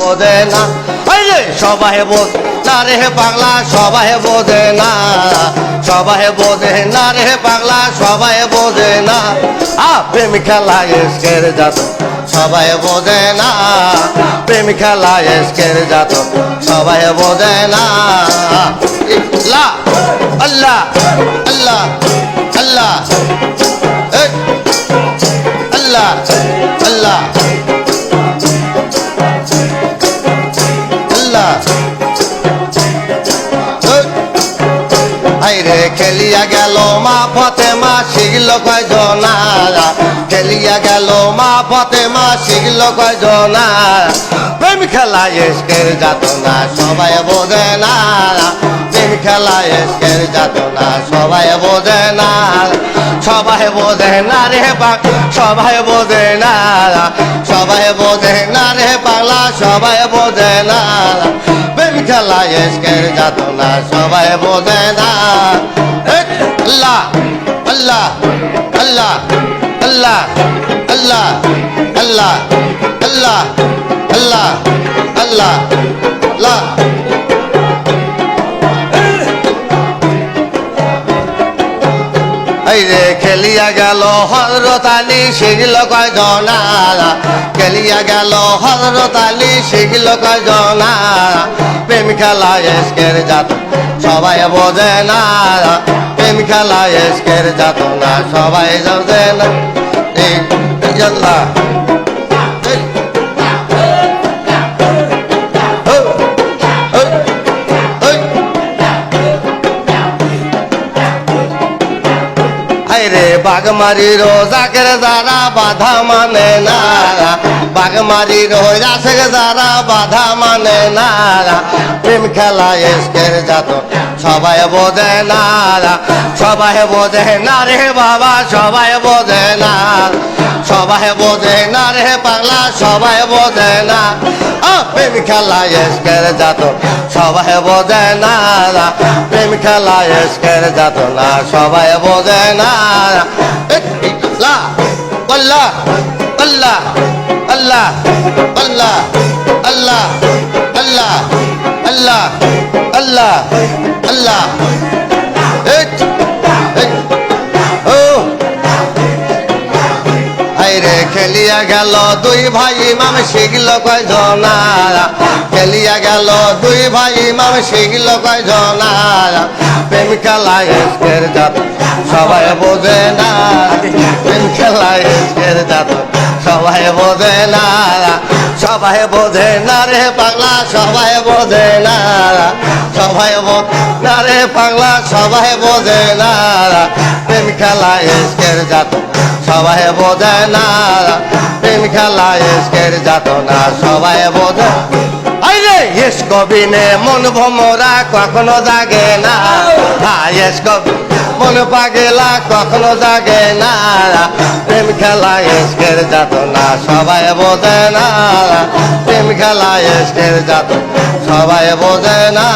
বোঝে না। সবাই বোঝ না রে পাগলা, সবাই বোঝে না। সবাই বোঝে না রে পাগলা, সবাই বোঝে না। আ, প্রেম খেলা এসকের যাত সবাই বোঝে না। প্রেম খেলা এসকের যাত সবাই বোঝে না। আল্লাহ আল্লাহ আল্লাহ আল্লাহ আল্লাহ আল্লাহ। আইরে খেলিয়া গেল মা ফতে মা শিখল কয়জনা। খেলিয়া গেল মা ফতে মা শিখল কয়জনা। প্রেম খেলা এসকের যাত না সবাই বোঝে না। প্রেম খেলা এসকের যাত না সবাই বোঝে না। সবাই বোঝে না রে পাক, সবাই বোঝে না। সবাই বোঝে না রে পাগলা, সবাই বোঝে না। খেলা এসকের যাত না সবাই বোঝে না। আল্লাহ আল্লাহ আল্লাহ আল্লাহ আল্লাহ আল্লাহ আল্লাহ আল্লাহ আল্লাহ আল্লাহ। খেলিয়া গেল হজরত আলী শিখল কয়জনা। খেলিয়া গেল হজরত আলী শিখল কয়জনা। প্রেম খেলা এসকের যাত সবাই বোঝে না। প্রেম খেলা এসকের জাত না, সবাই বোঝে না। বাগমারি রোজাকের যারা বাধা মানে না। বাগমারি রোজাসের যারা বাধা মানে না। প্রেম খেলা এসকের যাত সবাই বোঝে না। সবাই বোঝে না রে বাবা, সবাই বোঝে না। সবাই বোঝে না রে পাগলা, সবাই বোঝে না। প্রেম খেলা এসকের যাত সবাই বোঝে না। প্রেম খেলা এসকের যাত না, সবাই বোঝে না। اجري لا طلع طلع طلع طلع الله الله الله الله الله খেলিয়া গেল দুই ভাই ইমাম শিখল কয়জনা। খেলিয়া গেল দুই ভাই ইমাম শিখল কয়জনা। প্রেম খেলা এসকের জাত, সবাই বোঝে না। প্রেম খেলা এসকের জাত, সবাই বোঝে না। সবাই বোঝে না রে পাগলা, সবাই বোঝে না। সবাই বোঝে না রে পাগলা, সবাই বোঝে না। খেলা এসকের জাত সবাই বোঝে না। প্রেম খেলা এসকের যাত না, সবাই বোঝে। আইরে এস কবিনে মন ভমরা কখনো জাগে না। কবি মন পাগেলা কখনো জাগে না। প্রেম খেলা এসকের যাত না, সবাই বোঝে না। প্রেম খেলা এসকের যাত সবাই বোঝে না।